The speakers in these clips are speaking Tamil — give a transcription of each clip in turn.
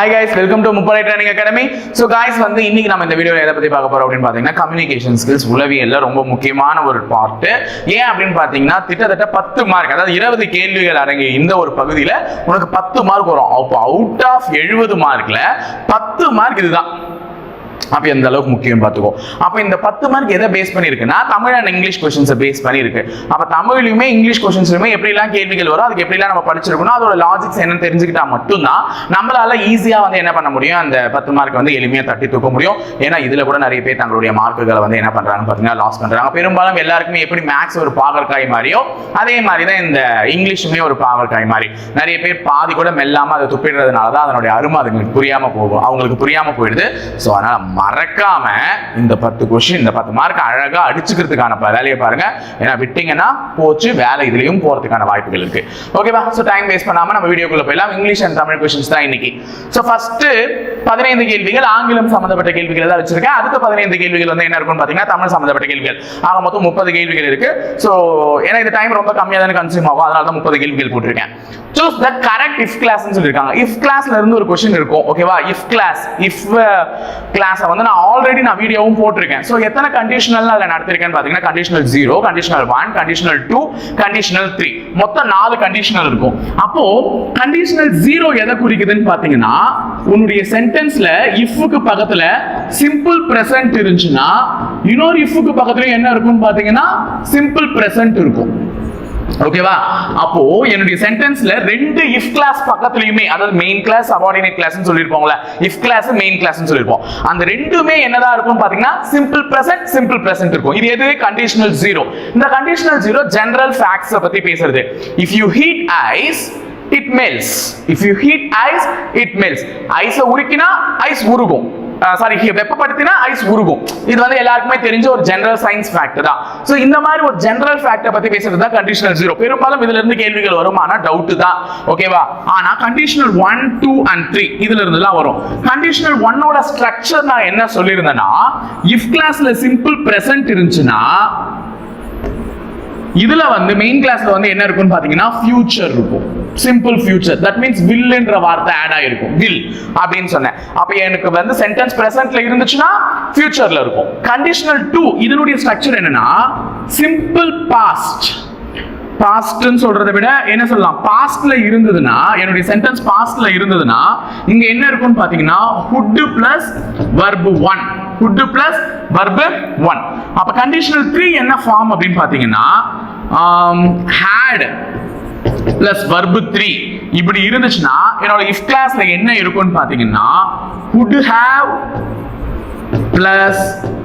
ஹாய் கைஸ் வெல்கம் டு முப்படை ட்ரைனிங் அகாடமி ஸோ கைஸ் வந்து இன்னைக்கு நம்ம இந்த வீடியோவில் எதை பற்றி பார்க்க போறோம் அப்படின்னு பார்த்தீங்கன்னா கம்யூனிகேஷன் ஸ்கில்ஸ் உளவியல்ல ரொம்ப முக்கியமான ஒரு பார்ட் ஏன் அப்படின்னு பார்த்தீங்கன்னா கிட்டத்தட்ட பத்து மார்க் அதாவது இருபது கேள்விகள் அடங்கிய இந்த ஒரு பகுதியில் உனக்கு பத்து மார்க் வரும். அப்போ அவுட் ஆஃப் எழுபது மார்க்ல பத்து மார்க் இதுதான். அப்போ எந்த அளவுக்கு முக்கியம் பார்த்துக்கோ. அப்போ இந்த பத்து மார்க் எதை பேஸ் பண்ணியிருக்குன்னா தமிழ் அண்ட் இங்கிலீஷ் கொஷின்ஸை பேஸ் பண்ணியிருக்கு. அப்போ தமிழ்லையுமே இங்கிலீஷ் கொஷின்ஸ்லையுமே எப்படிலாம் கேள்விகள் வரும் அதுக்கு எப்படிலாம் நம்ம படிச்சிருக்கணும் அதோட லாஜிக்ஸ் என்னன்னு தெரிஞ்சுக்கிட்டா மட்டும்தான் நம்மளால ஈஸியாக வந்து என்ன பண்ண முடியும்? அந்த பத்து மார்க் வந்து எளிமையாக தட்டி தூக்க முடியும். ஏன்னா இதில் கூட நிறைய பேர் தங்களுடைய மார்க்குகளை வந்து என்ன பண்ணுறாங்க பார்த்தீங்கன்னா லாஸ் பண்ணுறாங்க பெரும்பாலும் எல்லாருக்குமே எப்படி மேக்ஸ் ஒரு பாகற்காய் மாதிரியோ அதே மாதிரி தான் இந்த இங்கிலீஷுமே ஒரு பாகற்காய் மாதிரி. நிறைய பேர் பாதி கூட மெல்லாமல் அதை துப்பிடுறதுனால தான் அதனுடைய அருமை அதுங்களுக்கு புரியாமல் போகும் அவங்களுக்கு புரியாமல் போயிடுது. ஸோ அதனால் மறக்காம இந்த பத்து கொஸ்டின் இந்த பத்து மார்க் அழகா அடிச்சுக்கிறதுக்கான வேலையை பாருங்க. ஏன்னா விட்டீங்கன்னா போச்சு வேலை இதுலயும் போறதுக்கான வாய்ப்புகள் இருக்கு. ஓகேவா ஸோ டைம் வேஸ்ட் பண்ணாம நம்ம வீடியோக்குள்ள போயிடலாம். இங்கிலீஷ் அண்ட் தமிழ் கொஸ்டின்ஸ் தான் இன்னைக்கு. ஸோ ஃபர்ஸ்ட் பதினைந்து கேள்விகள் ஆங்கிலம் சம்பந்தப்பட்ட கேள்விகள் தான் வச்சிருக்கேன் அடுத்த பதினைந்து கேள்விகள் வந்து என்ன இருக்கும்னு பாத்தீங்கன்னா தமிழ் சம்பந்தப்பட்ட கேள்விகள். ஆக மொத்தம் முப்பது கேள்விகள் இருக்கு. ஸோ ஏன்னா இந்த டைம் ரொம்ப கம்மியாக தானே கன்சியூம் ஆகும். அதனால தான் முப்பது கேள்விகள் போட்டிருக்கேன். சூஸ் த கரெக்ட் இஃப் கிளாஸ்னு சொல்லியிருக்காங்க. இஃப் கிளாஸ்ல இருந்து ஒரு கொஸ்டின் இருக்கும். ஓகேவா இஃப் கிளாஸ் இஃப் கிளாஸ் வந்து நான் ஆல்ரெடி நான் வீடியோவும் போட்டிருக்கேன். ஸோ எத்தனை கண்டிஷனல் அதில் நடத்திருக்கேன்னு பார்த்தீங்கன்னா conditional zero conditional one conditional two conditional three மொத்தம் நாலு கண்டிஷனல் இருக்கும். அப்போ கண்டிஷனல் ஜீரோ எதை குறிக்குதுன்னு பார்த்தீங்கன்னா உன்னுடைய சென்டென்ஸ்ல இஃப்க்கு பக்கத்துல சிம்பிள் பிரசன்ட் இருந்துச்சுன்னா இன்னொரு இஃப்க்கு பக்கத்துலயும் என்ன இருக்கும்னு பார்த்தீங்கன்னா சிம்பிள் பிரசன்ட் இருக்கும். ஓகேவா அப்போ என்னுடைய சென்டென்ஸ்ல ரெண்டு இஃப் கிளாஸ் பக்கத்துலயுமே அதாவது மெயின் கிளாஸ் சபார்டினேட் கிளாஸ் சொல்லிருப்போம்ல இஃப் கிளாஸ் மெயின் கிளாஸ் சொல்லிருப்போம் அந்த ரெண்டுமே என்னதான் இருக்கும் பாத்தீங்கன்னா சிம்பிள் பிரசன்ட் சிம்பிள் பிரசன்ட் இருக்கும். இது எதுவே? கண்டிஷனல் ஜீரோ இந்த கண்டிஷனல் ஜீரோ ஜெனரல் ஃபேக்ட்ஸ் பத்தி பேசுறது. If you heat ice it melts if you heat ice it melts ஐஸை உருக்கினா ஐஸ் உருகும். சாரி வெப்பப்படுத்தினா ஐஸ் உருகும் இது வந்து எல்லாருக்குமே தெரிஞ்ச ஒரு ஜெனரல் சயின்ஸ் ஃபேக்ட் தான். ஸோ இந்த மாதிரி ஒரு ஜெனரல் ஃபேக்டை பத்தி பேசுறது தான் கண்டிஷனல் ஜீரோ பெரும்பாலும் இதுல இருந்து கேள்விகள் வரும் ஆனா டவுட் தான். ஓகேவா ஆனா conditional one two and three இதுல இருந்துலாம் வரும். கண்டிஷனல் ஒன்னோட ஸ்ட்ரக்சர் நான் என்ன சொல்லியிருந்தேன்னா இஃப் கிளாஸ்ல சிம்பிள் பிரசன்ட் இருந்துச்சுன்னா இதுல வந்து மெயின் கிளாஸ்ல வந்து என்ன இருக்கும்னு பாத்தீங்கன்னா ஃபியூச்சர் இருக்கும். சிம்பிள் ஃபியூச்சர் தட் மீன்ஸ் வில்ன்ற வார்த்தை ஆட் ஆயிருக்கும். வில் அப்படின்னு சொன்னேன். அப்ப எனக்கு வந்து சென்டென்ஸ் பிரசன்ட்ல இருந்துச்சுன்னா ஃபியூச்சர்ல இருக்கும். கண்டிஷனல் டூ இதனுடைய ஸ்ட்ரக்சர் என்னன்னா சிம்பிள் பாஸ்ட் பாஸ்ட்னு சொல்றதை விட என்ன சொல்லலாம்? பாஸ்ட்ல இருந்ததுன்னா என்னுடைய சென்டென்ஸ் பாஸ்ட்ல இருந்ததுன்னா இங்க என்ன இருக்கும்னு பாத்தீங்கன்னா would plus verb one could plus verb one அப்ப கண்டிஷனல் த்ரீ என்ன ஃபார்ம் அப்படின்னு பாத்தீங்கன்னா ஹேட் பிளஸ் வர்பு த்ரீ இப்படி இருந்துச்சுன்னா என்னோட இஃப் கிளாஸ்ல என்ன இருக்கும்னு பாத்தீங்கன்னா would have plus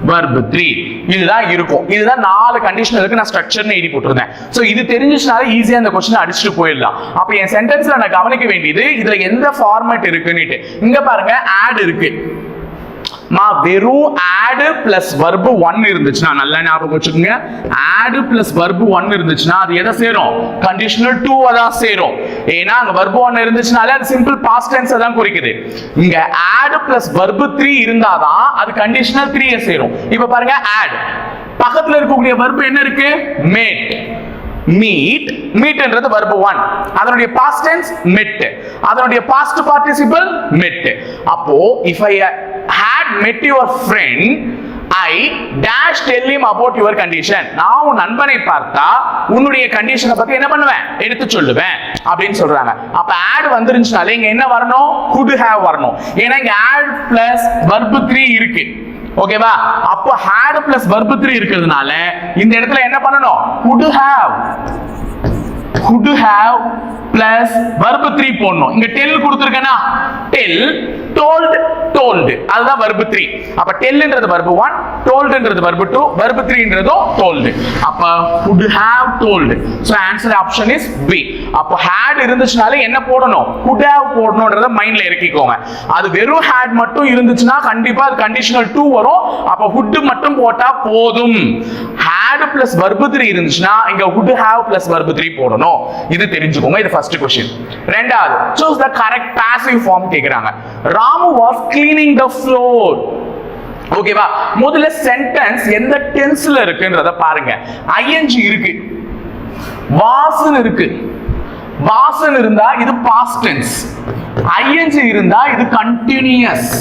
verb three இதுதான் இருக்கும். இதுதான் நாலு கண்டிஷனலுக்கு நான் ஸ்ட்ரக்சர்னு எழுதி போட்டிருந்தேன். ஸோ இது தெரிஞ்சிச்சுனால ஈஸியாக அந்த கொஸ்டின் அடிச்சுட்டு போயிடலாம். அப்போ என் சென்டென்ஸ்ல நான் கவனிக்க வேண்டியது இதுல எந்த ஃபார்மேட் இருக்குன்னுட்டு. இங்க பாருங்க ஆட் இருக்கு. மா வெறும் ஆடு பிளஸ் வர்பு ஒன் இருந்துச்சுன்னா நல்லா ஞாபகம் வச்சுக்கோங்க. ஆடு பிளஸ் வர்பு ஒன் இருந்துச்சுன்னா அது எதை சேரும்? கண்டிஷனல் டூ தான் சேரும். ஏன்னா அங்க வர்பு ஒன் இருந்துச்சுனாலே அது சிம்பிள் பாஸ்ட் டென்ஸ் தான் குறிக்குது. இங்க ஆடு பிளஸ் வர்பு த்ரீ இருந்தாதான் அது கண்டிஷனல் த்ரீயை சேரும். இப்ப பாருங்க ஆட் பக்கத்துல இருக்கக்கூடிய வர்பு என்ன இருக்கு? மேட் மீட் மீட்ன்றது வர்பு ஒன் அதனுடைய பாஸ்ட் டென்ஸ் மெட் அதனுடைய பாஸ்ட் பார்ட்டிசிபிள் மெட் அப்போ if I had met your friend I dash tell him about your condition நான் உன் நண்பனை பார்த்தா உன்னுடைய கண்டிஷனை பத்தி என்ன பண்ணுவேன்? எடுத்து சொல்லுவேன். அப்படின்னு சொல்றாங்க. அப்ப ஆட் வந்துருந்துச்சுனாலே இங்க என்ன வரணும்? குட் ஹேவ் வரணும். ஏன்னா இங்க ஆட் பிளஸ் வர்பு த்ரீ இருக்கு. ஓகேவா அப்போ ஹேட் பிளஸ் வர்பு த்ரீ இருக்கிறதுனால இந்த இடத்துல என்ன பண்ணணும்? Could have could have plus verb three போடணும். இங்க டெல் கொடுத்துருக்கனா டெல் டோல்டு டோல்டு அதுதான் வர்பு த்ரீ அப்ப டெல்ன்றது வர்பு ஒன் டோல்டுன்றது வர்பு டூ வர்பு த்ரீன்றதும் டோல்டு அப்ப could have told so answer option is B அப்ப ஹேட் இருந்துச்சுனாலே என்ன போடணும்? குட் ஹேவ் போடணும்ன்றத மைண்ட்ல இறக்கிக்கோங்க. அது வெறும் ஹேட் மட்டும் இருந்துச்சுன்னா கண்டிப்பா அது கண்டிஷனல் டூ வரும். அப்ப ஹுட் மட்டும் போட்டா போதும். ஹேட் பிளஸ் வர்பு த்ரீ இருந்துச்சுன்னா இங்க would have plus verb three போடணும். இது தெரிஞ்சுக்கோங்க. இது ஃபர்ஸ்ட் கொஸ்டின் ரெண்டாவது choose the correct passive form கேக்குறாங்க. Ramu was cleaning the floor ஓகேவா முதல்ல சென்டென்ஸ் எந்த டென்ஸ்ல இருக்குன்றத பாருங்க. ஐஎன்ஜி இருக்கு. வாசன் இருக்கு. வாசன் இருந்தா இது பாஸ்ட் டென்ஸ் ஐஎன்ஜி இருந்தா இது கண்டினியூஸ்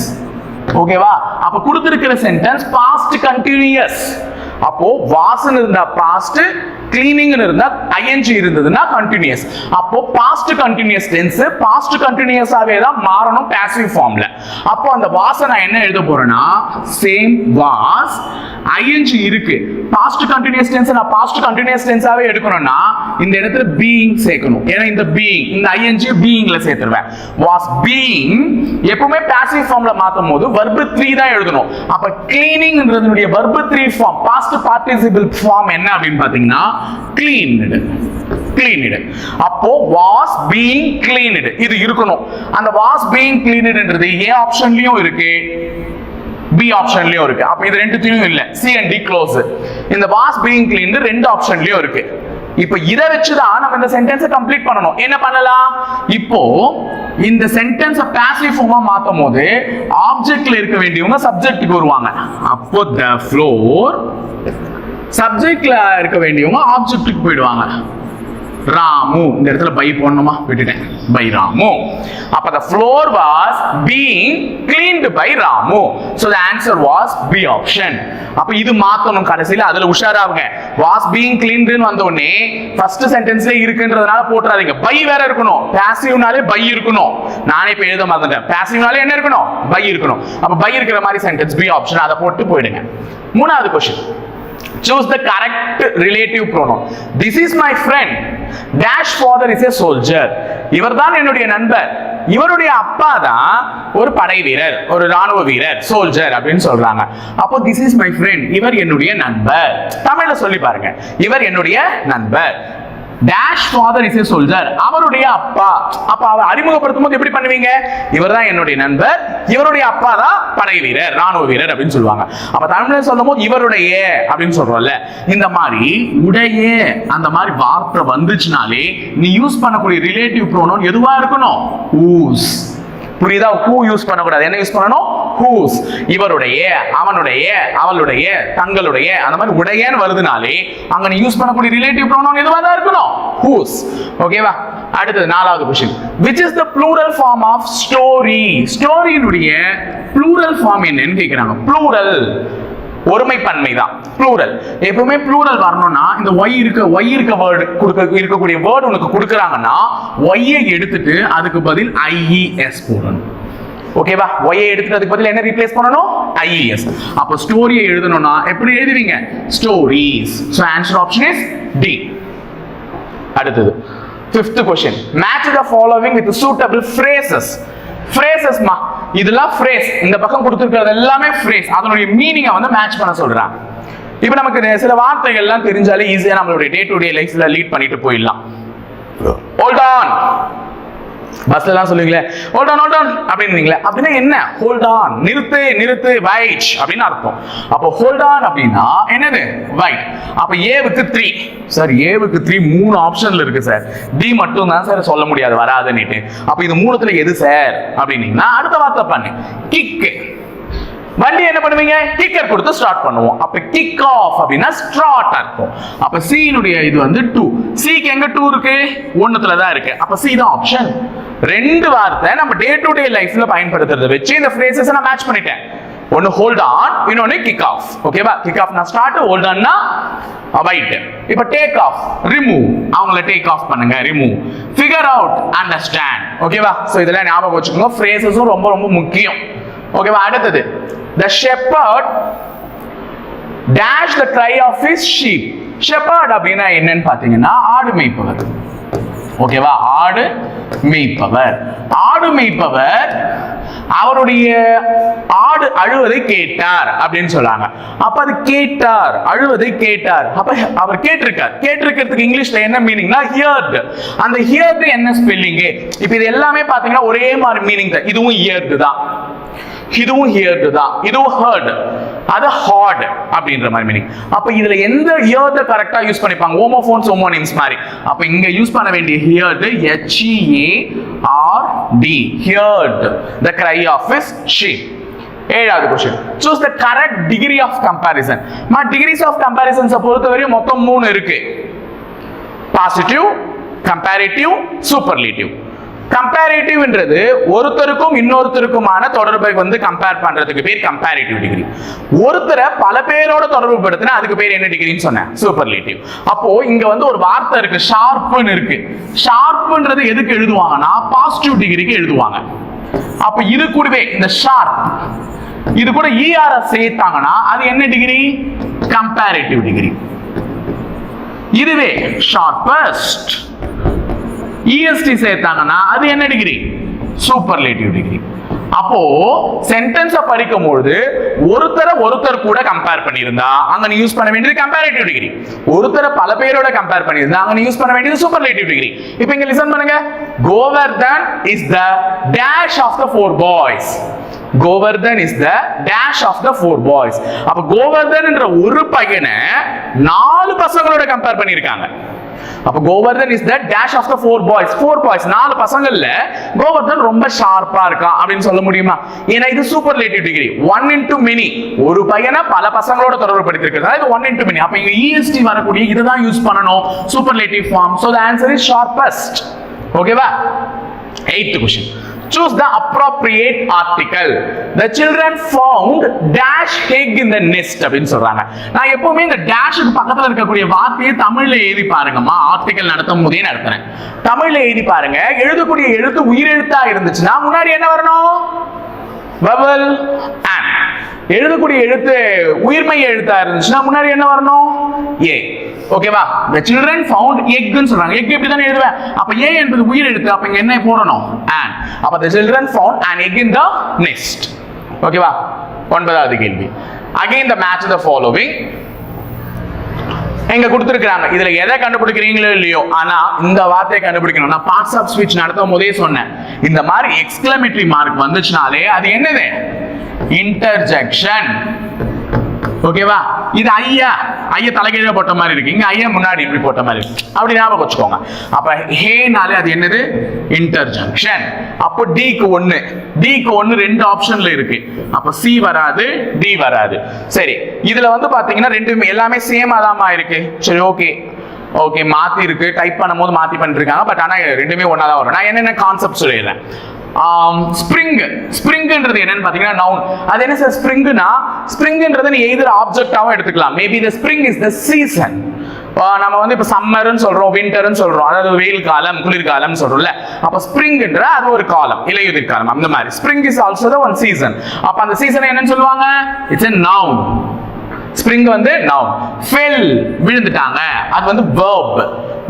ஓகேவா அப்ப கொடுத்திருக்கிற சென்டென்ஸ் பாஸ்ட் கண்டினியூஸ் அப்போ வாசன் இருந்தா பாஸ்ட் கிளீனிங் இருந்தா ஐஎன்ஜி இருந்ததுன்னா கண்டினியூஸ் அப்போ பாஸ்ட் கண்டினியூஸ் டென்ஸ் பாஸ்ட் கண்டினியூஸாவே தான் மாறணும் பாசிவ் ஃபார்ம்ல அப்போ அந்த வாசனை நான் என்ன எழுத போறேன்னா சேம் வாஸ் ஐஎன்ஜி இருக்கு. பாஸ்ட் கண்டினியூஸ் டென்ஸ் நான் பாஸ்ட் கண்டினியூஸ் டென்ஸாவே எடுக்கணும்னா இந்த இடத்துல பீயிங் சேர்க்கணும். ஏன்னா இந்த பீயிங் இந்த ஐஎன்ஜி பீயிங்ல சேர்த்துருவேன். வாஸ் பீயிங் எப்பவுமே பாசிவ் ஃபார்ம்ல மாத்தும் போது வர்பு த்ரீ தான் எழுதணும். அப்ப கிளீனிங்ன்றதுடைய verb three form past participle form என்ன அப்படின்னு பாத்தீங்கன்னா cleaned cleaned அப்போ வாஸ் பீயிங் cleaned இது இருக்கணும். அந்த வாஸ் பீயிங் cleanedன்றது ஏ ஆப்ஷன்லயும் இருக்கு பி ஆப்ஷன்லயும் இருக்கு. அப்ப இது ரெண்டுத்தையும் இல்ல. சி அண்ட் டி க்ளோஸ் இந்த வாஸ் பீயிங் கிளீன் ரெண்டு ஆப்ஷன்லயும் இருக்கு. இப்போ இதை வச்சுதான் நம்ம இந்த சென்டென்ஸை கம்ப்ளீட் பண்ணணும். என்ன பண்ணலாம்? இப்போ இந்த சென்டென்ஸை பாசிவ் ஃபார்மா மாத்தும் போது ஆப்ஜெக்ட்ல இருக்க வேண்டியவங்க சப்ஜெக்ட்டுக்கு வருவாங்க. அப்போ த ஃப்ளோர் சப்ஜெக்ட்ல இருக்க வேண்டியவங்க ஆப்ஜெக்ட்டுக்கு போயிடுவாங்க. ராமு. இந்த இடத்துல பை போடணுமா? விட்டுட்டேன். பை ராமு. அப்ப the floor was being cleaned by Ramu. So the answer was b option. அப்ப இது மாத்தணும் கடைசியில. அதுல உஷாராவுங்க. Was being cleaned னு வந்த உடனே ஃபர்ஸ்ட் சென்டென்ஸ்ல இருக்குன்றதுனால போட்டுறாதீங்க. பை வேற இருக்கணும். பாசிவ்னாலே பை இருக்கணும். நானே இப்ப எழுத மறந்துட்டேன். பாசிவ்னாலே என்ன இருக்கணும்? பை இருக்கணும். அப்ப பை இருக்கிற மாதிரி சென்டென்ஸ் பி ஆப்ஷன் அதை போட்டு போயிடுங்க. மூணாவது question choose the correct relative pronoun. This is my friend. Dash father is a soldier. இவர்தான் என்னுடைய நண்பர். இவருடைய அப்பா தான் ஒரு படை வீரர் ஒரு ராணுவ வீரர் சோல்ஜர் அப்படின்னு சொல்றாங்க. அப்போ திஸ் இஸ் மை ஃப்ரெண்ட் இவர் என்னுடைய நண்பர். தமிழ்ல சொல்லி பாருங்க. இவர் என்னுடைய நண்பர். டேஷ் ஃபாதர் இஸ் ஏ அவருடைய அப்பா. அப்ப அவர் அறிமுகப்படுத்தும் போது எப்படி பண்ணுவீங்க? இவர் தான் என்னுடைய நண்பர். இவருடைய அப்பா தான் படை வீரர் ராணுவ வீரர் அப்படின்னு சொல்லுவாங்க. அப்ப தமிழ்ல சொல்லும் போது இவருடைய அப்படின்னு சொல்றோம்ல. இந்த மாதிரி உடைய அந்த மாதிரி வார்த்தை வந்துச்சுனாலே நீ யூஸ் பண்ணக்கூடிய ரிலேட்டிவ் ப்ரோனோன் எதுவா இருக்கணும்? ஊஸ் புரியுதா? ஹூ யூஸ் பண்ணக்கூடாது? என்ன யூஸ் பண்ணணும்? ஹூஸ் இவருடைய அவனுடைய அவளுடைய தங்களுடைய அந்த மாதிரி உடையன்னு வருதுனாலே அங்க நீ யூஸ் பண்ணக்கூடிய ரிலேட்டிவ் ப்ரோனவுன் எதுவா தான் இருக்கணும்? ஹூஸ் ஓகேவா அடுத்தது நாலாவது question which is the plural form of story ஸ்டோரியினுடைய plural form என்னன்னு கேட்குறாங்க ப்ளூரல் ஒருமை ஒருமைப்பன்மை தான். ப்ளூரல் எப்பவுமே ப்ளூரல் வரணும்னா இந்த ஒய் இருக்க ஒய் இருக்க வேர்டு கொடுக்க இருக்கக்கூடிய வேர்டு உனக்கு கொடுக்குறாங்கன்னா ஒய்யை எடுத்துட்டு அதுக்கு பதில் ஐஇஎஸ் போடணும். ஓகேவா ஒய்யை எடுத்துட்டு அதுக்கு பதில் என்ன ரீப்ளேஸ் பண்ணணும்? ஐஏஎஸ் அப்போ ஸ்டோரியை எழுதணும்னா எப்படி எழுதுவீங்க? Stories so answer option is D அடுத்தது. Fifth question match the following with suitable phrases ஃப்ரேசஸ்மா இதெல்லாம் ஃப்ரேஸ் இந்த பக்கம் கொடுத்துருக்கிறது எல்லாமே ஃப்ரேஸ் அதனுடைய மீனிங்கை வந்து மேட்ச் பண்ண சொல்றான். இப்போ நமக்கு சில வார்த்தைகள்லாம் தெரிஞ்சாலே ஈஸியாக நம்மளுடைய டே டு டே லைஃப்ல லீட் பண்ணிட்டு போயிடலாம். ஹோல்ட் ஆன் பஸ்ல எல்லாம் சொல்லுவீங்களே ஹோல்ட் ஆன் ஹோல்ட் ஆன் அப்படின்னீங்களே அப்படின்னா என்ன? ஹோல்ட் ஆன் நிறுத்து நிறுத்து வைட் அப்படின்னு அர்த்தம். அப்போ ஹோல்ட் ஆன் அப்படின்னா என்னது? வைட் அப்ப ஏவுக்கு த்ரீ சார் ஏவுக்கு த்ரீ மூணு ஆப்ஷன்ல இருக்கு சார் டி மட்டும் தான் சார் சொல்ல முடியாது வராதுன்னுட்டு. அப்ப இது மூணுத்துல எது சார் அப்படின்னீங்கன்னா அடுத்த வார்த்தை பண்ணு. கிக்கு வண்டி என்ன பண்ணுவீங்க? கிக்கர் கொடுத்து ஸ்டார்ட் பண்ணுவோம். அப்ப கிக் ஆஃப் அப்படின்னா ஸ்டார்ட் இருக்கும் அப்ப சீனுடைய இது வந்து டூ சிக்கு எங்க டூ இருக்கு? ஒண்ணுத்துல தான் இருக்கு. அப்ப சி தான் ஆப்ஷன் ரெண்டு வார்த்தை நம்ம டே டு டே லைஃப்ல பயன்படுத்துறத வச்சு இந்த ஃப்ரேசஸ் நான் மேட்ச் பண்ணிட்டேன். ஒன்னு ஹோல்ட் ஆன் இன்னொன்னு கிக் ஆஃப் ஓகேவா கிக் ஆஃப் நான் ஸ்டார்ட் ஹோல்ட் ஆன்னா அவைட் இப்ப டேக் ஆஃப் ரிமூவ் அவங்கள டேக் ஆஃப் பண்ணுங்க ரிமூவ் ஃபிகர் அவுட் அண்டர்ஸ்டாண்ட் ஓகேவா சோ இதெல்லாம் ஞாபகம் வச்சுக்கோங்க. ஃப்ரேசஸும் ரொம்ப ரொம்ப முக்கியம். ஓகேவா அடுத்தது the shepherd dash the cry of his sheep shepherd அப்படின்னா என்னன்னு பாத்தீங்கன்னா ஆடு மேய்ப்பவர் ஓகேவா ஆடு மேய்ப்பவர். ஆடு மேய்ப்பவர் அவருடைய ஆடு அழுவதை கேட்டார் அப்படின்னு சொல்றாங்க அப்ப அது கேட்டார் அழுவதை கேட்டார். அப்ப அவர் கேட்டிருக்கார். கேட்டிருக்கிறதுக்கு இங்கிலீஷ்ல என்ன மீனிங்னா ஹியர்டு அந்த ஹியர்டு என்ன ஸ்பெல்லிங்கு இப்ப இது எல்லாமே பாத்தீங்கன்னா ஒரே மாதிரி மீனிங் தான். இதுவும் ஹியர்டு தான். இதுவும் ஹியர்டு தான். இதுவும் ஹர்ட் அது ஹார்ட் அப்படின்ற மாதிரி மீனிங் அப்போ இதில் எந்த ஹியர்ட கரெக்டாக யூஸ் பண்ணிப்பாங்க? ஹோமோஃபோன்ஸ் ஹோமோனிம்ஸ் மாதிரி. அப்போ இங்கே யூஸ் பண்ண வேண்டிய heard H E A R D heard the cry of his sheep ஏழாவது question choose the correct degree of comparison மா டிகிரிஸ் ஆஃப் கம்பேரிசன்ஸை பொறுத்தவரையும் மொத்தம் மூணு இருக்கு. பாசிட்டிவ் கம்பேரிட்டிவ் சூப்பர்லேட்டிவ் கம்பேரிட்டிவ்ன்றது ஒருத்தருக்கும் இன்னொருத்தருக்குமான தொடர்பை வந்து கம்பேர் பண்றதுக்கு பேர் கம்பேரிட்டிவ் டிகிரி ஒருத்தரை பல பேரோட தொடர்பு படுத்தினா அதுக்கு பேர் என்ன டிகிரின்னு சொன்னேன்? சூப்பர்லேட்டிவ் அப்போ இங்க வந்து ஒரு வார்த்தை இருக்கு ஷார்ப்புன்னு இருக்கு. ஷார்ப்புன்றது எதுக்கு எழுதுவாங்கன்னா பாசிட்டிவ் டிகிரிக்கு எழுதுவாங்க. அப்ப இது கூடவே இந்த ஷார்ப் இது கூட இஆர்எஸ் சேர்த்தாங்கன்னா அது என்ன டிகிரி கம்பேரிட்டிவ் டிகிரி இதுவே ஷார்பஸ்ட் இஎஸ்டி சேர்த்தாங்கன்னா அது என்ன டிகிரி சூப்பர்லேட்டிவ் டிகிரி அப்போ சென்டென்ஸ படிக்கும் பொழுது ஒருத்தரை ஒருத்தர் கூட கம்பேர் பண்ணியிருந்தா அங்க நீ யூஸ் பண்ண வேண்டியது கம்பேரிட்டிவ் டிகிரி ஒருத்தரை பல பேரோட கம்பேர் பண்ணியிருந்தா அங்க நீ யூஸ் பண்ண வேண்டியது சூப்பர்லேட்டிவ் டிகிரி இப்போ இங்க லிசன் பண்ணுங்க. Govardhan is the dash of the four boys Govardhan is the dash of the four boys அப்ப கோவர்தன் என்ற ஒரு பையனை நாலு பசங்களோட கம்பேர் பண்ணியிருக்காங்க. அப்ப Govardhan is the dash of the four boys four boys நாலு பசங்கள்ல கோவர்தன் ரொம்ப ஷார்ப்பா இருக்கான் அப்படின்னு சொல்ல முடியுமா? ஏன்னா இது superlative degree one into many ஒரு பையனை பல பசங்களோட தொடர்பு படுத்திருக்கிறது இது ஒன் இன்டு மெனி அப்ப இங்க இஎஸ்டி வரக்கூடிய இதுதான் யூஸ் பண்ணணும். Superlative form so the answer is sharpest ஓகேவா eighth question choose the appropriate article. The children found dash egg in the nest அப்படின்னு சொல்றாங்க. நான் எப்பவுமே இந்த டேஷுக்கு பக்கத்துல இருக்கக்கூடிய வார்த்தையை தமிழ்ல எழுதி பாருங்கம்மா. ஆர்டிகல் நடத்தும் போதே நடத்துறேன் தமிழ்ல எழுதி பாருங்க. எழுதக்கூடிய எழுத்து உயிரெழுத்தா இருந்துச்சுன்னா முன்னாடி என்ன வரணும்? வவல் அண்ட் எழுதக்கூடிய எழுத்து உயிர்மை எழுத்தா இருந்துச்சுன்னா முன்னாடி என்ன வரணும்? ஏ ஓகேவா த சில்ட்ரன் ஃபவுண்ட் எக்னு சொல்றாங்க. எக் இப்படி தானே எழுதுவேன்? அப்ப ஏ என்பது உயிர் எழுத்து. அப்ப இங்க என்ன போடணும்? அண்ட் அப்ப the children found and egg in the nest ஓகேவா ஒன்பதாவது கேள்வி. Again the match the following எங்க கொடுத்துருக்காங்க இதுல எதை கண்டுபிடிக்கிறீங்களோ இல்லையோ ஆனா இந்த வார்த்தையை கண்டுபிடிக்கணும். நான் பார்ட்ஸ் ஆஃப் ஸ்பீச் நடத்தும் போதே சொன்னேன். இந்த மாதிரி எக்ஸ்கிளமேட்டரி மார்க் வந்துச்சுனாலே அது என்னது? இன்டர்ஜெக்ஷன் ஓகேவா இது ஐயா. ஐயா தலைகீழ போட்ட மாதிரி இருக்கு. இங்க ஐயா முன்னாடி இப்படி போட்ட மாதிரி இருக்கு. அப்படி ஞாபகம் வச்சுக்கோங்க. அப்ப ஹேனாலே அது என்னது? இன்டர்ஜங்ஷன் அப்போ டிக்கு ஒண்ணு. டிக்கு ஒண்ணு ரெண்டு ஆப்ஷன்ல இருக்கு. அப்ப சி வராது டி வராது. சரி. இதுல வந்து பாத்தீங்கன்னா ரெண்டுமே எல்லாமே சேமா தாமா இருக்கு. சரி ஓகே ஓகே மாத்தி இருக்கு. டைப் பண்ணும்போது மாத்தி பண்ணிருக்காங்க. பட் ஆனா ரெண்டுமே ஒன்னா தான் வரும். நான் என்னென்ன கான்செப்ட் சொல்லிடுறேன்? ஸ்ப்ரிங் ஸ்ப்ரிங்ன்றது என்னன்னு பாத்தீங்கன்னா நவுன் அது என்ன சார் ஸ்ப்ரிங்னா ஸ்ப்ரிங்குன்றது நீ எய்தர் ஆப்ஜெக்டாவும் எடுத்துக்கலாம். Maybe the spring is the season நம்ம வந்து இப்போ சம்மர்னு சொல்றோம் வின்டர்னு சொல்றோம். அதாவது வெயில் காலம் குளிர்காலம்னு சொல்றோம்ல. அப்ப ஸ்ப்ரிங்ன்ற அது ஒரு காலம் இலையுதிர் காலம் அந்த மாதிரி. Spring is also the one season அப்ப அந்த சீசன் என்னன்னு சொல்லுவாங்க? இட்ஸ் a நவுன் ஸ்ப்ரிங் வந்து நவுன் ஃபெல் விழுந்துட்டாங்க. அது வந்து வேர்ப்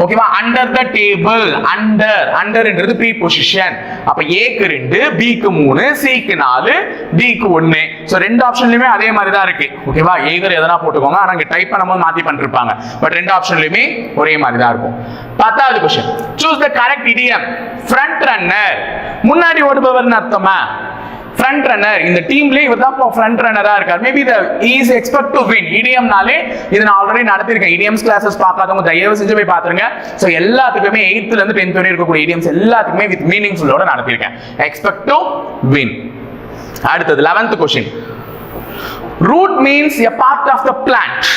ஓகேவா அண்டர் த டேபிள் அண்டர் அண்டர்ன்றது ப்ரீ பொசிஷன் அப்ப ஏக்கு ரெண்டு பிக்கு மூணு சிக்கு நாலு டிக்கு ஒன்னு ஸோ ரெண்டு ஆப்ஷன்லயுமே அதே மாதிரி தான் இருக்கு ஓகேவா ஏகர் எதனா போட்டுக்கோங்க. ஆனா இங்க டைப் பண்ணும்போது மாத்தி பண்ணிருப்பாங்க. பட் ரெண்டு ஆப்ஷன்லயுமே ஒரே மாதிரி தான் இருக்கும். பத்தாவது question choose the correct idiom front runner முன்னாடி ஓடுபவர்னு அர்த்தமா? ஃப்ரண்ட் ரன்னர் இந்த டீம்லேயே இவர் தான் ஃப்ரண்ட் ரன்னரா இருக்கார் maybe the is expect to win இடியம்னாலே இது நான் ஆல்ரெடி நடத்திருக்கேன் இடிஎம்ஸ் கிளாஸஸ் பார்க்காதவங்க தயவு செஞ்சு போய் பாத்துருங்க ஸோ எல்லாத்துக்குமே எயித்துல இருந்து டென்த் வரை இருக்கக்கூடிய இடியம்ஸ் எல்லாத்துக்குமே வித் மீனிங்ஃபுல்லோட நடத்திருக்கேன் எக்ஸ்பெக்ட் டு வின் அடுத்தது eleventh question root means a part of the plant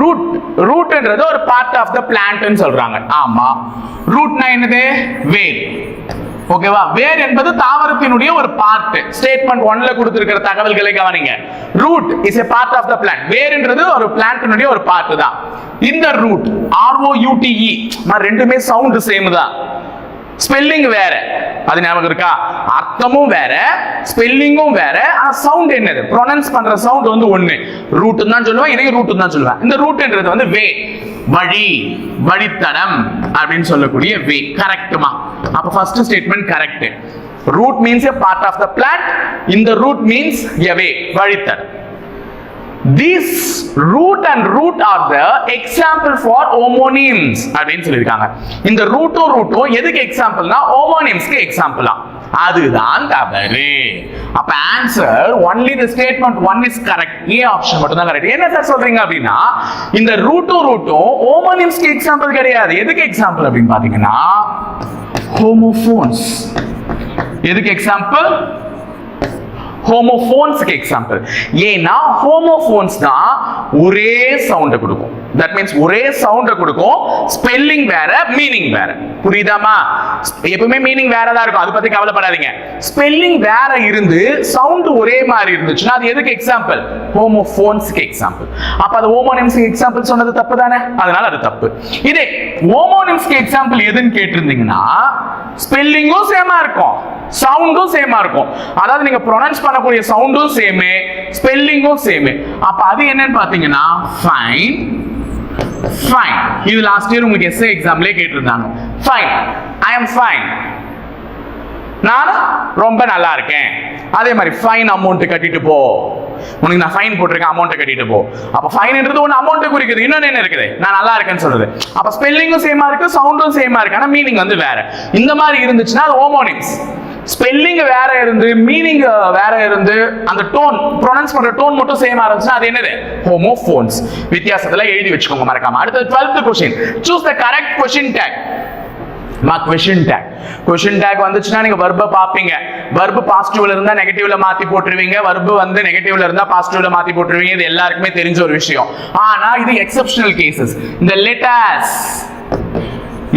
root ரூட்ன்றது ஒரு பார்ட் ஆஃப் த பிளான்ட்னு சொல்றாங்க. ஆமா. ரூட்னா என்னது? வேர். ஓகேவா வேர் என்பது தாவரத்தினுடைய ஒரு பார்ட் ஸ்டேட்மெண்ட் ஒன்ல கொடுத்திருக்கிற தகவல்களை கவனிங்க. Root is a part of the plant வேர்ன்றது ஒரு பிளான்ட்டினுடைய ஒரு பார்ட் தான் இந்த ரூட் ஆர்ஓ யூடிஇ நான் ரெண்டுமே சவுண்ட் சேம் தான் ஸ்பெல்லிங் வேற. அது ஞாபகம் இருக்கா? அர்த்தமும் வேற ஸ்பெல்லிங்கும் வேற. ஆனா சவுண்ட் என்னது? ப்ரொனன்ஸ் பண்ற சவுண்ட் வந்து ஒண்ணு. ரூட் தான் சொல்லுவேன் இதையும் ரூட் தான் சொல்லுவேன். இந்த ரூட்ன்றது வந்து வே. வழி வழித்தடம் அப்படின்னு சொல்லக்கூடிய வே. கரெக்ட்டுமா அப்போ first statement correct root means a part of the plant இந்த ரூட் மீன்ஸ் எ வே வழித்தர் These root and root are the example for homonyms அப்படின்னு சொல்லியிருக்காங்க. இந்த ரூட்டும் ரூட்டும் எதுக்கு எக்ஸாம்பிள்னா ஓமோனியம்ஸ்க்கு எக்ஸாம்பிளா அதுதான் தவறு. அப்ப answer only the statement one is correct A option மட்டும் தான் கரெக்ட் என்ன சார் சொல்றீங்க அப்படின்னா இந்த ரூட்டும் ரூட்டும் ஓமோனியம்ஸ்க்கு எக்ஸாம்பிள் கிடையாது. எதுக்கு எக்ஸாம்பிள் அப்படின்னு பாத்தீங்கன்னா ஹோமோஃபோன்ஸ் எதுக்கு எக்ஸாம்பிள் ஹோமோஃபோன்ஸுக்கு எக்ஸாம்பிள் ஏன்னா ஹோமோஃபோன்ஸ் தான் ஒரே சவுண்டை கொடுக்கும். தட் மீன்ஸ் ஒரே சவுண்டை கொடுக்கும். ஸ்பெல்லிங் வேற மீனிங் வேற. புரியுதாமா எப்பவுமே மீனிங் வேற தான் இருக்கும். அதை பத்தி கவலைப்படாதீங்க. ஸ்பெல்லிங் வேற இருந்து சவுண்ட் ஒரே மாதிரி இருந்துச்சுன்னா அது எதுக்கு எக்ஸாம்பிள் ஹோமோஃபோன்ஸ்க்கு எக்ஸாம்பிள் அப்ப அது ஹோமோனிம்ஸ்க்கு எக்ஸாம்பிள் சொன்னது தப்பு தானே? அதனால அது தப்பு. இதே ஹோமோனிம்ஸ்க்கு எக்ஸாம்பிள் எதுன்னு கேட்டிருந்தீங்கன்னா ஸ்பெல்லிங்கும் சேமா இருக்கும். சவுண்டும் சேமா இருக்கும். அதாவது நீங்க ப்ரொனன்ஸ் பண்ணக்கூடிய சவுண்டும் சேமு ஸ்பெல்லிங்கும் சேமு அப்ப அது என்னன்னு பாத்தீங்கன்னா ஃபைன் ஃபைன் இது லாஸ்ட் இயர் உங்களுக்கு எஸ்ஏ எக்ஸாம்லயே கேட்டிருந்தாங்க. ஃபைன் ஐ எம் ஃபைன் நான் ரொம்ப நல்லா இருக்கேன். அதே மாதிரி ஃபைன் அமௌண்ட் கட்டிட்டு போ. உனக்கு நான் ஃபைன் போட்டிருக்கேன் அமௌண்ட் கட்டிட்டு போ. அப்ப ஃபைன்ன்றது ஒன்று அமௌண்ட் குறிக்குது. இன்னொன்னு என்ன இருக்குது? நான் நல்லா இருக்கேன்னு சொல்றது. அப்ப ஸ்பெல்லிங்கும் சேமா இருக்கு சவுண்டும் சேமா இருக்கு. ஆனா மீனிங் வந்து வேற. இந்த மாதிரி இருந்துச்சுன்னா அது ஹோமோனிம்ஸ் ஸ்பெல்லிங் வேற இருந்து மீனிங் வேற இருந்து அந்த டோன் ப்ரொனன்ஸ் பண்ற டோன் மட்டும் சேமா இருந்துச்சுன்னா அது என்னது? ஹோமோஃபோன்ஸ் வித்தியாசத்துல எழுதி வச்சுக்கோங்க மறக்காம. அடுத்தது twelfth question choose the correct question tag மா கொஷின் டேக் கொஷின் டேக் வந்துச்சுன்னா நீங்க வர்ப பாப்பீங்க வர்பு பாசிட்டிவ்ல இருந்தா நெகட்டிவ்ல மாத்தி போட்டுருவீங்க. வர்பு வந்து நெகட்டிவ்ல இருந்தா பாசிட்டிவ்ல மாத்தி போட்டுருவீங்க. இது எல்லாருக்குமே தெரிஞ்ச ஒரு விஷயம். ஆனா இது எக்ஸப்ஷனல் கேசஸ் இந்த லெட்டர்ஸ்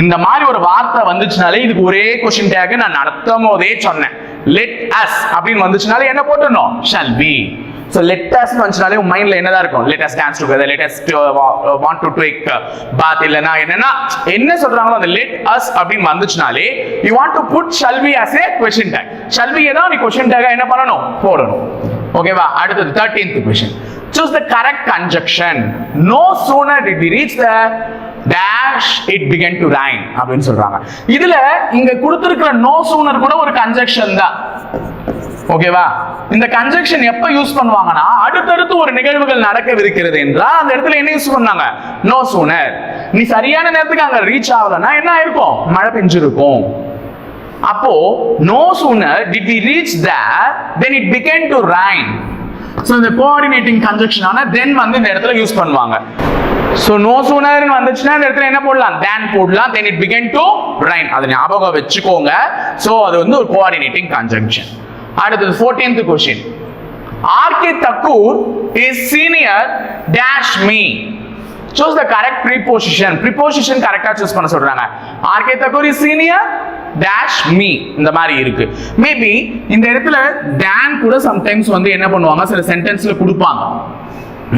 இந்த மாதிரி ஒரு வார்த்தை வந்துச்சுனாலே இதுக்கு ஒரே கொஸ்டின் டேக் நான் நடத்தும் போதே சொன்னேன். லெட் அஸ் அப்படின்னு வந்துச்சுனாலே என்ன போட்டுடணும்? ஷால் பி ஸோ லெட்டஸ் வந்துச்சுனாலே உன் மைண்ட்ல என்னதான் இருக்கும்? Let us dance together latest want to take bath இல்லைன்னா என்னன்னா என்ன சொல்றாங்களோ அந்த லெட் அஸ் அப்படின்னு வந்துச்சுனாலே you want to put shall we as a question tag ஷல்வியை தான் நீ கொஷின் டேக்கா என்ன பண்ணணும்? போடணும். ஓகேவா அடுத்தது thirteenth question choose the correct conjunction. No sooner did we reach the dash it began to rain அப்படின்னு சொல்றாங்க. இதுல இங்க கொடுத்திருக்கிற நோ சூனர் கூட ஒரு கன்ஜெக்ஷன் தான். ஓகேவா இந்த கன்ஜெக்ஷன் எப்ப யூஸ் பண்ணுவாங்கன்னா அடுத்தடுத்து ஒரு நிகழ்வுகள் நடக்கவிருக்கிறது என்றால் அந்த இடத்துல என்ன யூஸ் பண்ணாங்க? நோ சூனர் நீ சரியான நேரத்துக்கு அங்க ரீச் ஆகலன்னா என்ன ஆயிருக்கும்? மழை பெஞ்சிருக்கும். அப்போ no sooner did we reach there then it began to rain so இந்த கோஆர்டினேட்டிங் கன்ஜெக்ஷன் தென் வந்து இந்த இடத்துல யூஸ் பண்ணுவாங்க. ஸோ நோ சூனர் வந்துச்சுன்னா அந்த இடத்துல என்ன போடலாம்? தேன் போடலாம். Then it began to rain அதை ஞாபகம் வச்சுக்கோங்க. ஸோ அது வந்து ஒரு கோஆர்டினேட்டிங் கன்ஜெக்ஷன் அடுத்தது fourteenth question R K Thakur is senior dash me choose the correct preposition preposition கரெக்டாக சூஸ் பண்ண சொல்றாங்க. R K Thakur is senior dash me இந்த மாதிரி இருக்கு. மேபி இந்த இடத்துல டேன் கூட சம்டைம்ஸ் வந்து என்ன பண்ணுவாங்க? சில சென்டென்ஸ்ல கொடுப்பாங்க.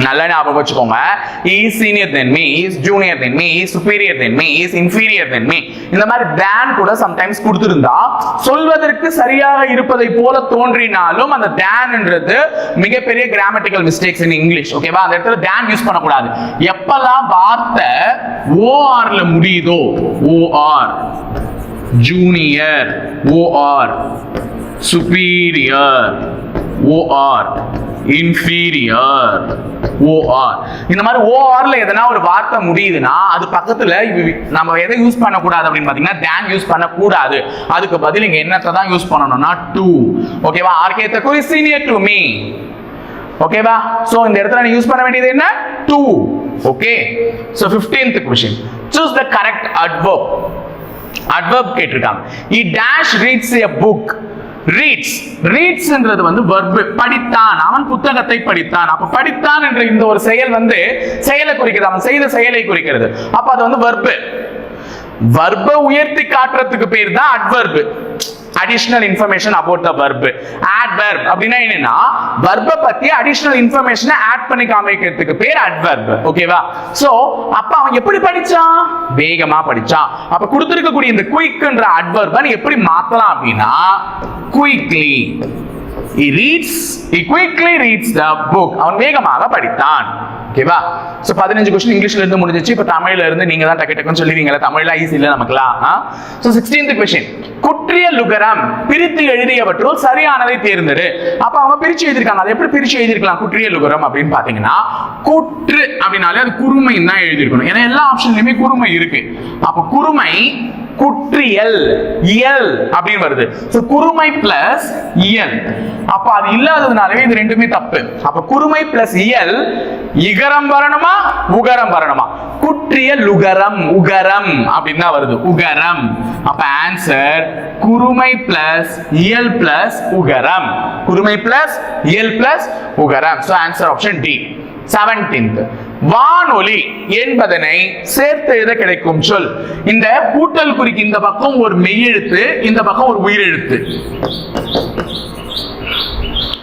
நல்லா ஞாபகம் வச்சுக்கோங்க. Is senior then me is junior then me is superior then me is inferior then me இந்த மாதிரி தேன் கூட சம்டைம்ஸ் கொடுத்திருந்தா சொல்வதற்கு சரியாக இருப்பதை போல தோன்றினாலும் அந்த தேன்ன்றது மிகப்பெரிய கிராமட்டிக்கல் மிஸ்டேக்ஸ் இன் இங்கிலீஷ் ஓகேவா அந்த இடத்துல தேன் யூஸ் பண்ணக்கூடாது. எப்பெல்லாம் வார்த்தை ஓஆர்ல முடியுதோ OR junior OR superior OR inferior OR இந்த மாதிரி ஓஆர்ல எதனா ஒரு வார்த்தை முடியுதுன்னா அது பக்கத்துல நம்ம எதை யூஸ் பண்ணக்கூடாது அப்படின்னு பாத்தீங்கன்னா தேன் யூஸ் பண்ணக்கூடாது. அதுக்கு பதில் இங்க என்னத்தை தான் யூஸ் பண்ணணும்னா டூ ஓகேவா RK Thakur senior to me ஓகேவா சோ இந்த இடத்துல நீ யூஸ் பண்ண வேண்டியது என்ன? To okay so 15th question choose the correct adverb adverb கேட்டிருக்காங்க. He dash reads a book reads ரீட்ஸ்ன்றது வந்து வர்பு படித்தான். அவன் புத்தகத்தை படித்தான். அப்ப படித்தான் என்ற இந்த ஒரு செயல் வந்து செயலை குறிக்கிறது அவன் செய்த செயலை குறிக்கிறது. அப்ப அது வந்து வர்பு வர்ப உயர்த்தி காட்டுறதுக்கு பேர் தான் adverb additional information about the verb. Adverb அப்படின்னா என்னன்னா பர்பை பத்தி அடிஷ்னல் இன்ஃபர்மேஷனை ஆட் பண்ணி காமிக்கிறதுக்கு பேர் அட்வர்ப் ஓகேவா சோ அப்ப அவன் எப்படி படிச்சான்? வேகமா படிச்சான். அப்ப கொடுத்திருக்கக்கூடிய இந்த குயிக்ன்ற அட்வர்பை நீ எப்படி மாத்தலாம் அப்படின்னா quickly he reads he quickly reads the book. அவன் வேகமாக படித்தான். ஓகேவா ஸோ பதினஞ்சு கொஸ்டின் இங்கிலீஷ்ல இருந்து முடிஞ்சிச்சு. இப்போ தமிழ்ல இருந்து நீங்க தான் டக்கு டக்குன்னு சொல்லுவீங்களா தமிழ்லாம் ஈஸி இல்லை நமக்குலாம். ஸோ சிக்ஸ்டீன்த் கொஸ்டின் குற்றிய லுகரம் பிரித்து எழுதியவற்றுள் சரியானதை தேர்ந்தெடு. அப்ப அவங்க பிரிச்சு எழுதியிருக்காங்க. அதை எப்படி பிரிச்சு எழுதிருக்கலாம் குற்றிய லுகரம் அப்படின்னு பாத்தீங்கன்னா குற்று அப்படின்னாலே அது குறுமை தான் எழுதியிருக்கணும். ஏன்னா எல்லா ஆப்ஷன்லயுமே குறுமை இருக்கு. அப்ப குறுமை குற்றியல் இயல் அப்படின்னு வருது. சோ குறுமை பிளஸ் இயல். அப்ப அது இல்லாததுனாலவே இது ரெண்டுமே தப்பு. அப்ப குறுமை பிளஸ் இயல் இக இகரம் வரணுமா? உகரம் வரணுமா? குற்றிய லுகரம் உகரம் அப்படின்னு தான் வருது. உகரம். அப்ப ஆன்சர் குறுமை பிளஸ் இயல் பிளஸ் உகரம். குறுமை பிளஸ் இயல் பிளஸ் உகரம். So answer option D seventeenth வானொலி என்பதனை சேர்த்து எழுத கிடைக்கும் சொல்? இந்த கூட்டல் குறிக்கு இந்த பக்கம் ஒரு மெய்யெழுத்து இந்த பக்கம் ஒரு உயிரெழுத்து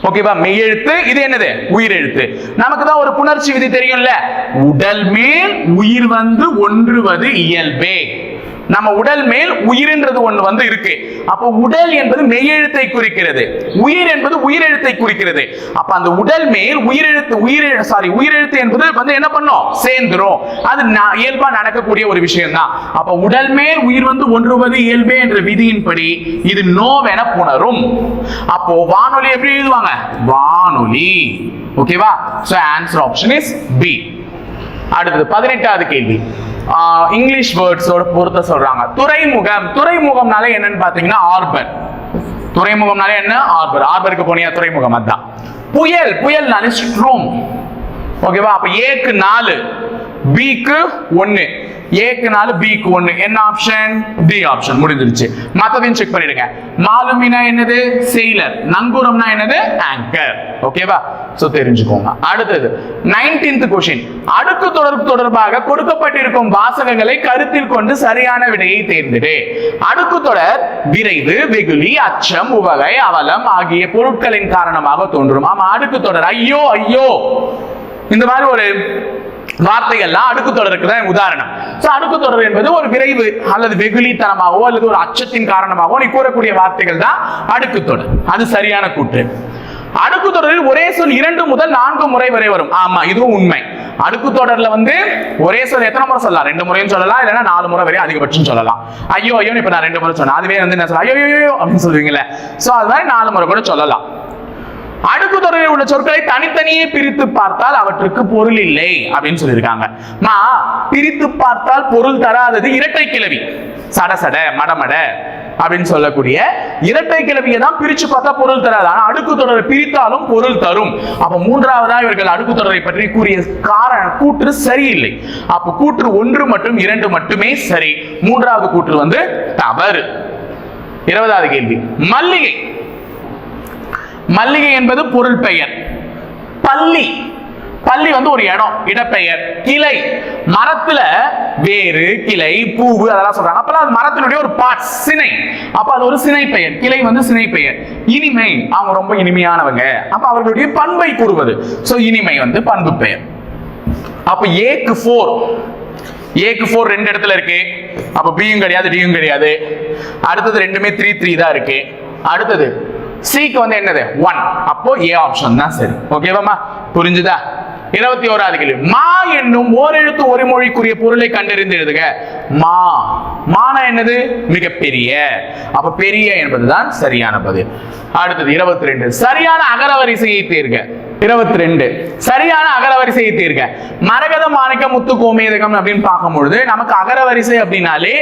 ஓகேவா மெய்யெழுத்து இது என்னது? உயிரெழுத்து நமக்கு தான் ஒரு புணர்ச்சி விதி தெரியும்ல? உடல் மேல் உயிர் வந்து ஒன்றுவது இயல்பே. நம்ம உடல் மேல் உயிர்ன்றது ஒன்று வந்து இருக்கு. அப்போ உடல் என்பது மெய்யெழுத்தை குறிக்கிறது. உயிர் என்பது உயிரெழுத்தை குறிக்கிறது. அப்ப அந்த உடல் மேல் உயிரெழுத்து உயிர் சாரி உயிரெழுத்து என்பது வந்து என்ன பண்ணும்? சேர்ந்துரும். அது இயல்பா நடக்கக்கூடிய ஒரு விஷயம் தான் அப்ப உடல் மேல் உயிர் வந்து ஒன்றுவது இயல்பே என்ற விதியின்படி இது நோவென புணரும். அப்போ வானொலி எப்படி எழுதுவாங்க? வானொலி. ஓகேவா so answer option is B அடுத்தது பதினெட்டாவது கேள்வி. இங்கிலீஷ் வேர்ட்ஸோட பொறுத்த சொல்றாங்க. துறைமுகம். துறைமுகம்னாலே என்னன்னு பாத்தீங்கன்னா ஆர்பர் துறைமுகம்னாலே என்ன? ஆர்பர் ஆர்பருக்கு போனியா? துறைமுகம் அதான். புயல். புயல்னாலே ஸ்ட்ரோம் ஓகேவா அப்ப ஏக்கு நாலு பிக்கு ஒன்னு. ஏக்கு நாலு பிக்கு ஒன்று என்ன ஆப்ஷன் டி ஆப்ஷன் முடிஞ்சிருச்சு. மற்றதையும் செக் பண்ணிடுங்க. மாலுமினா என்னது? செயலர் நங்கூரம்னா என்னது? ஆங்கர் ஓகேவா ஸோ தெரிஞ்சுக்கோங்க. அடுத்தது நைன்டீன்த் கொஷின் அடுக்கு தொடர்பு தொடர்பாக கொடுக்கப்பட்டிருக்கும் வாசகங்களை கருத்தில் கொண்டு சரியான விடையை தேர்ந்தெடு. அடுக்கு தொடர் விரைவு வெகுளி அச்சம் உவகை அவலம் ஆகிய பொருட்களின் காரணமாக தோன்றும். ஆமா அடுக்கு தொடர். ஐயோ ஐயோ. இந்த மாதிரி ஒரு வார்த்தைகள்லாம் அடுக்கு தொடருக்கு தான் உதாரணம். அணுக்கு தொடர்பு தொடர் என்பது ஒரு விரைவு அல்லது வெகுளித்தனமாகவோ அல்லது ஒரு அச்சத்தின் காரணமாகவோ நீ கூறக்கூடிய வார்த்தைகள் தான் அடுக்கு தொடர். அது சரியான கூற்று. அடுக்கு தொடரில் ஒரே சொல் இரண்டு முதல் நான்கு முறை வரை வரும். ஆமா இதுவும் உண்மை. அடுக்கு தொடர்ல வந்து ஒரே சொல் எத்தனை முறை சொல்லலாம்? ரெண்டு முறையும் சொல்லலாம் இல்லைன்னா நாலு முறை வரை அதிகபட்சம் சொல்லலாம். ஐயோ ஐயோ இப்ப நான் ரெண்டு முறை சொன்னேன். அதுவே வந்து என்ன சொல்ல ஐயோ ஐயோ, ஐயோ அப்படின்னு சொல்லுவீங்களே சோ அது மாதிரி நாலு முறை கூட சொல்லலாம். அடுக்கு தொடரில் உள்ள சொற்களை தனித்தனியே பிரித்து பார்த்தால் அவற்றுக்கு பொருள் இல்லை அப்படின்னு சொல்லியிருக்காங்க. மா பிரித்து பார்த்தால் பொருள் தராதது இரட்டை கிளவி சட சட மடமட அப்படின்னு சொல்லக்கூடிய இரட்டை கிளவியை தான் பிரிச்சு பார்த்தா பொருள் தராது. ஆனா அடுக்கு தொடரை பிரித்தாலும் பொருள் தரும். அப்ப மூன்றாவதா இவர்கள் அடுக்கு தொடரை பற்றி கூறிய காரண கூற்று சரியில்லை. அப்ப கூற்று ஒன்று மற்றும் இரண்டு மட்டுமே சரி. மூன்றாவது கூற்று வந்து தவறு. இருபதாவது கேள்வி. மல்லிகை. மல்லிகை என்பது பொருள் பெயர். பள்ளி பள்ளி வந்து ஒரு இடம் இடப்பெயர். கிளை. மரத்துல வேறு கிளை பூவு அதெல்லாம் சொல்றாங்க. அப்பெல்லாம் அது மரத்தினுடைய ஒரு பார்ட் சினை. அப்ப அது ஒரு சினை பெயர் கிளை வந்து சினை பெயர் இனிமை. அவங்க ரொம்ப இனிமையானவங்க. அப்ப அவர்களுடைய பண்பை கூறுவது. சோ இனிமை வந்து பண்பு பெயர். அப்ப ஏக்கு ஃபோர் ஏக்கு ஃபோர் ரெண்டு இடத்துல இருக்கு. அப்ப பியும் கிடையாது டியும் கிடையாது. அடுத்தது ரெண்டுமே த்ரீ த்ரீ தான் இருக்கு. அடுத்தது சிக்கு வந்து என்னது? ஒன் அப்போ ஏ ஆப்ஷன் தான் சரி. ஓகேவாமா புரிஞ்சுதா? இருபத்தி ஓராது கேள்வி. மா என்னும் ஓரெழுத்து ஒரு மொழிக்குரிய பொருளை கண்டறிந்து எழுதுக. மா. மானா என்னது? மிகப்பெரிய. அப்ப பெரிய என்பதுதான் சரியான பதில். அடுத்தது இருபத்தி ரெண்டு. சரியான அகரவரிசையை தேர்க. இருபத்தி ரெண்டு சரியான அகரவரிசையை தீர்க்க. மரகத மாணிக்க முத்து கோமேதகம் அப்படின்னு பார்க்கும்பொழுது நமக்கு அகரவரிசை அப்படின்னாலே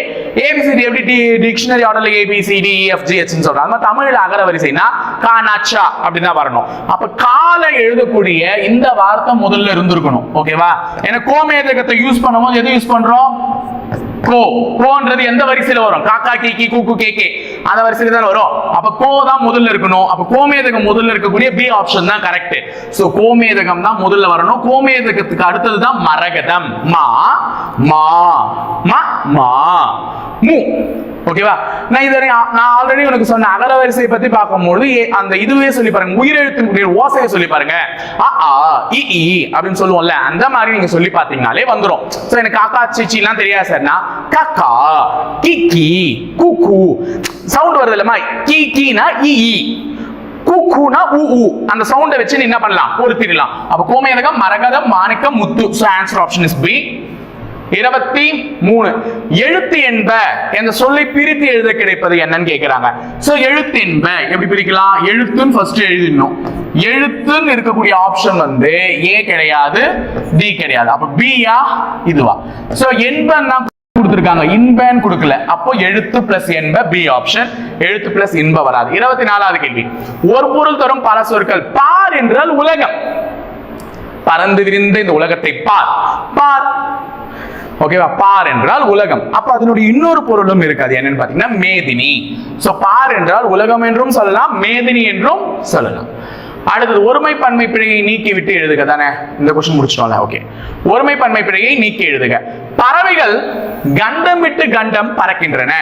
ஏபிசிடி எப்படி டி டிக்ஷனரி ஆர்டர்ல A B C D F G சொல்றாங்க. தமிழ் தமிழ்ல அகரவரிசைனா கா நச்சா அப்படின்னு தான் வரணும். அப்ப காலை எழுதக்கூடிய இந்த வார்த்தை முதல்ல இருந்திருக்கணும். ஓகேவா ஏன்னா கோமேதகத்தை யூஸ் பண்ணும்போது எதை யூஸ் பண்றோம்? கோ கோன்றது எந்த வரிசையில வரும்? காக்கா கே கி கூக்கு கேக்கே அந்த வரிசையில தான் வரும். அப்ப கோ தான் முதல்ல இருக்கணும். அப்ப கோமேதகம் முதல்ல இருக்கக்கூடிய பி ஆப்ஷன் தான் கரெக்ட் சோ கோமேதகம் தான் முதல்ல வரணும். கோமேதகத்துக்கு அடுத்தது தான் மரகதம். மா மா மா மா. மு. ஓகேவா நான் இதனை நான் ஆல்ரெடி உனக்கு சொன்ன அகர வரிசையை பத்தி பார்க்கும்போது ஏ- அந்த இதுவே சொல்லி பாருங்க. உயிரெழுத்தினுடைய ஓசையை சொல்லி பாருங்க. அ ஆ இ இ அப்படின்னு சொல்லுவோம்ல அந்த மாதிரி நீங்க சொல்லி பார்த்தீங்கனாலே வந்துடும் சோ எனக்கு காக்கா சீச்சிலாம் எல்லாம் தெரியாது சார்னா கக்கா கிக்கி குக்கு சவுண்ட் வருது இல்லம்மா? கீ கீனா இ ஈ குக்குனா உ உ. அந்த சவுண்டை வச்சு நீ என்ன பண்ணலாம்? பொருத்திடலாம். அப்ப கோமேதகம் மரகதம் மாணிக்கம் முத்து. So answer option is B இருபத்தி மூணு. எழுத்து என்ப என்ற சொல்லை பிரித்து எழுத கிடைப்பது என்னன்னு கேட்கிறாங்க சோ எழுத்து என்ப எப்படி பிரிக்கலாம்? எழுத்துன்னு ஃபர்ஸ்ட் எழுதிடணும். எழுத்துன்னு இருக்கக்கூடிய ஆப்ஷன் வந்து ஏ கிடையாது டி கிடையாது. அப்ப பியா இதுவா? சோ என்பன்னா கொடுத்துருக்காங்க. இன்பன் கொடுக்கல. அப்போ எழுத்து பிளஸ் என்ப பி ஆப்ஷன் எழுத்து பிளஸ் இன்ப வராது. இருபத்தி நாலாவது கேள்வி. ஒரு பொருள் தரும் பல சொற்கள். பார் என்றால் உலகம். பறந்து விரிந்த இந்த உலகத்தை பார். பார் ஓகேவா பார் என்றால் உலகம். அப்ப அதனுடைய இன்னொரு பொருளும் இருக்காது. என்னன்னு பாத்தீங்கன்னா மேதினி. சோ பார் என்றால் உலகம் என்றும் சொல்லலாம் மேதினி என்றும் சொல்லலாம். அடுத்தது ஒருமை பன்மை பிழையை நீக்கி விட்டு எழுதுக தானே? இந்த கொஸ்டின் முடிச்சிட்டோம்ல ஓகே ஒருமை பன்மை பிழையை நீக்கி எழுதுக. பறவைகள் கண்டம் விட்டு கண்டம் பறக்கின்றன.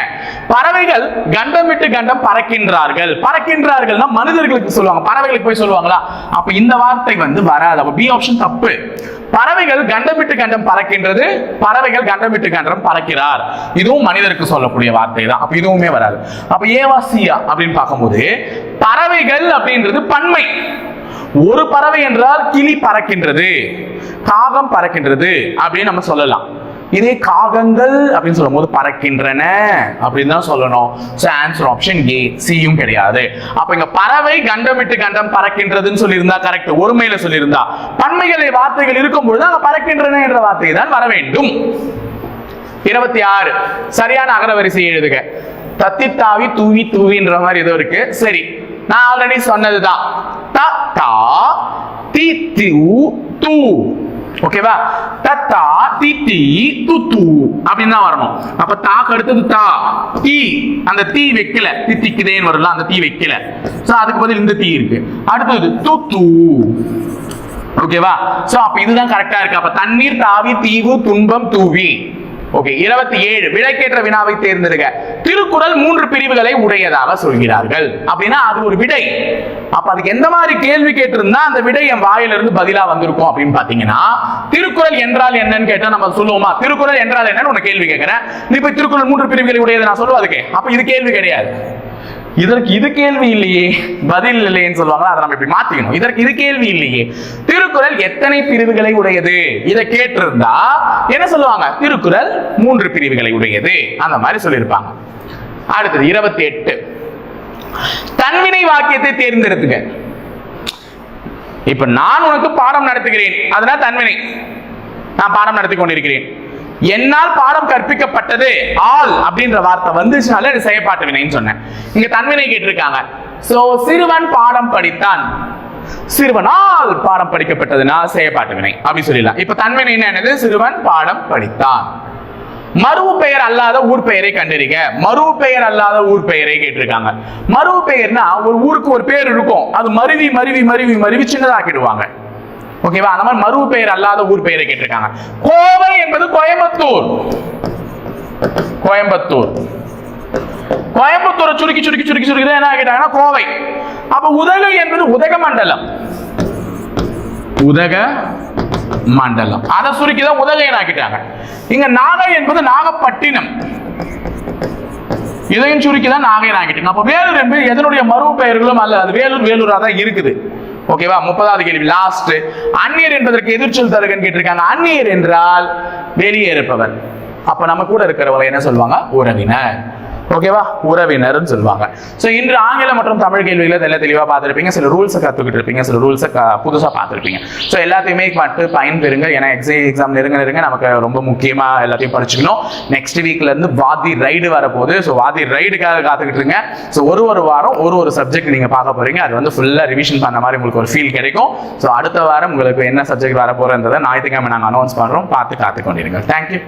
பறவைகள் கண்டம் விட்டு கண்டம் பறக்கின்றார்கள். பறக்கின்றார்கள்னா மனிதர்களுக்கு சொல்லுவாங்க. பறவைகளுக்கு போய் சொல்லுவாங்களா? அப்ப இந்த வார்த்தை வந்து வராது. அப்ப பி ஆப்ஷன் தப்பு. பறவைகள் கண்டம் விட்டு கண்டம் பறக்கின்றது பறவைகள் கண்டம் விட்டு கண்டம் பறக்கிறார். இதுவும் மனிதருக்கு சொல்லக்கூடிய வார்த்தை தான். அப்ப இதுவுமே வராது. அப்ப ஏவாசியா அப்படின்னு பார்க்கும்போது பறவைகள் அப்படின்றது பன்மை. ஒரு பறவை என்றால் கிளி பறக்கின்றது காகம் பறக்கின்றது அப்படின்னு நம்ம சொல்லலாம். இதே காகங்கள் அப்படின்னு சொல்லும்போது பறக்கின்றன அப்படின்னு தான் சொல்லணும். ஸோ ஆன்சர் ஆப்ஷன் ஏ சியும் கிடையாது. அப்ப இங்க பறவை கண்டம் விட்டு கண்டம் பறக்கின்றதுன்னு சொல்லியிருந்தா கரெக்ட் ஒருமையில சொல்லியிருந்தா. பன்மைகளை வார்த்தைகள் இருக்கும்பொழுது அங்க பறக்கின்றன என்ற வார்த்தை தான் வர வேண்டும். இருபத்தி ஆறு. சரியான அகரவரிசை எழுதுக. தத்தி தாவி தூவி தூவின்ற மாதிரி ஏதோ இருக்கு. சரி. நான் ஆல்ரெடி சொன்னதுதான். த தா தி து தூ. ஓகேவா தத்தா தி தி து து அப்படின்னு தான் வரணும். அப்ப தாக்கு அடுத்தது தா. தீ. அந்த தீ வைக்கல. தித்திக்குதேன்னு வரல அந்த தீ வைக்கல. சோ அதுக்கு பதில் இந்த தீ இருக்கு. அடுத்தது து தூ. ஓகேவா சோ அப்ப இதுதான் கரெக்டா இருக்கு. அப்ப தண்ணீர் தாவி தீவு துன்பம் தூவி. ஓகே இருபத்தி ஏழு விடைக்கேற்ற வினாவை தேர்ந்தெடுக்க திருக்குறள் மூன்று பிரிவுகளை உடையதாக சொல்கிறார்கள். அப்படின்னா அது ஒரு விடை. அப்ப அதுக்கு எந்த மாதிரி கேள்வி கேட்டிருந்தா அந்த விடை என் வாயிலிருந்து பதிலா வந்திருக்கும் அப்படின்னு பாத்தீங்கன்னா திருக்குறள் என்றால் என்னன்னு கேட்டா நம்ம சொல்லுவோமா? திருக்குறள் என்றால் என்னன்னு உன கேள்வி கேட்கிறேன். நீ போய் திருக்குறள் மூன்று பிரிவுகளை உடையது நான் சொல்லுவோம் அதுக்கு? அப்ப இது கேள்வி கிடையாது. இதற்கு இது கேள்வி இல்லையே. பதில் இல்லையேன்னு சொல்லுவாங்க அதை நம்ம இப்படி மாத்திக்கணும். இதற்கு இது கேள்வி இல்லையே. திருக்குறள் எத்தனை பிரிவுகளை உடையது? இதை கேட்டிருந்தா என்ன சொல்லுவாங்க? திருக்குறள் மூன்று பிரிவுகளை உடையது. அந்த மாதிரி சொல்லியிருப்பாங்க. அடுத்தது இருபத்தி எட்டு தன்வினை வாக்கியத்தை தேர்ந்தெடுத்துங்க இப்ப நான் உனக்கு பாடம் நடத்துகிறேன். அதனால தன்வினை. நான் பாடம் நடத்தி கொண்டிருக்கிறேன். என்னால் பாடம் கற்பிக்கப்பட்டது ஆல் அப்படின்ற வார்த்தை வந்துச்சுனால அது செயற்பாட்டு வினைன்னு சொன்னேன். இங்க தன்வினை கேட்டிருக்காங்க. சோ சிறுவன் பாடம் படித்தான். சிறுவனால் பாடம் படிக்கப்பட்டதுனால் செயற்பாட்டு வினை அப்படின்னு சொல்லிடலாம். இப்ப தன்வினை என்னது? சிறுவன் பாடம் படித்தான். மறுவு பெயர் அல்லாத ஊர் பெயரை கண்டறிக. மறுவு பெயர் அல்லாத ஊர் பெயரை கேட்டிருக்காங்க. மறுவு பெயர்னா ஒரு ஊருக்கு ஒரு பேர் இருக்கும். அது மருவி மருவி மருவி மருவி சின்னதாக்கிடுவாங்க. ஓகேவா அந்த மாதிரி மறு பெயர் அல்லாத ஊர் பெயரை கேட்டிருக்காங்க. கோவை என்பது கோயம்புத்தூர். கோயம்புத்தூர். கோயம்புத்தூரை சுருக்கி சுருக்கி சுருக்கி சுருக்கி தான் என்ன கேட்டாங்கன்னா கோவை. அப்ப உதகை என்பது உதகமண்டலம் உதக மண்டலம். அதை சுருக்கி தான் உதகையன் ஆக்கிட்டாங்க. இங்க நாகை என்பது நாகப்பட்டினம். இதையும் சுருக்கி தான் நாகை ஆக்கிட்டாங்க. அப்ப வேலூர் என்பது எதனுடைய மறு பெயர்களும் அல்ல அது வேலூர் வேலூரா தான் இருக்குது. ஓகேவா முப்பதாவது கேள்வி லாஸ்ட் அந்நியர் என்பதற்கு எதிர்ச்சொல் தருகன்னு கேட்டிருக்காங்க. அந்நியர் என்றால் வெளியே இருப்பவர் அப்ப நம்ம கூட இருக்கிறவங்க என்ன சொல்லுவாங்க? உறவினர். ஓகேவா உறவினர்னு சொல்லுவாங்க. ஸோ இன்று ஆங்கிலம் மற்றும் தமிழ் கேள்விகளை எல்லாம் தெளிவாக பார்த்துருப்பீங்க. சில ரூல்ஸை கற்றுக்கிட்டு இருப்பீங்க சில ரூல்ஸை புதுசாக பார்த்துருப்பீங்க. ஸோ எல்லாத்தையுமே பட்டு பயன்பெறுங்க ஏன்னா எக்ஸை எக்ஸாம் நெருங்க நெருங்க நமக்கு ரொம்ப முக்கியமாக எல்லாத்தையும் படிச்சுக்கணும். நெக்ஸ்ட் வீக்லேருந்து வாதி ரைடு வரப்போகுது. ஸோ வாதி ரைடுக்காக காத்துக்கிட்டு இருங்க ஸோ ஒரு ஒரு வாரம் ஒரு ஒரு சப்ஜெக்ட் நீங்கள் பார்க்க போகிறீங்க அது வந்து ஃபுல்லாக ரிவிஷன் பண்ண மாதிரி உங்களுக்கு ஒரு ஃபீல் கிடைக்கும். ஸோ அடுத்த வாரம் உங்களுக்கு என்ன சப்ஜெக்ட் வர போகிறன்றதை ஞாயிற்றுக்கிழமை நாங்கள் அனௌன்ஸ் பண்ணுறோம் பார்த்து காத்து கொண்டிருங்க தேங்க்யூ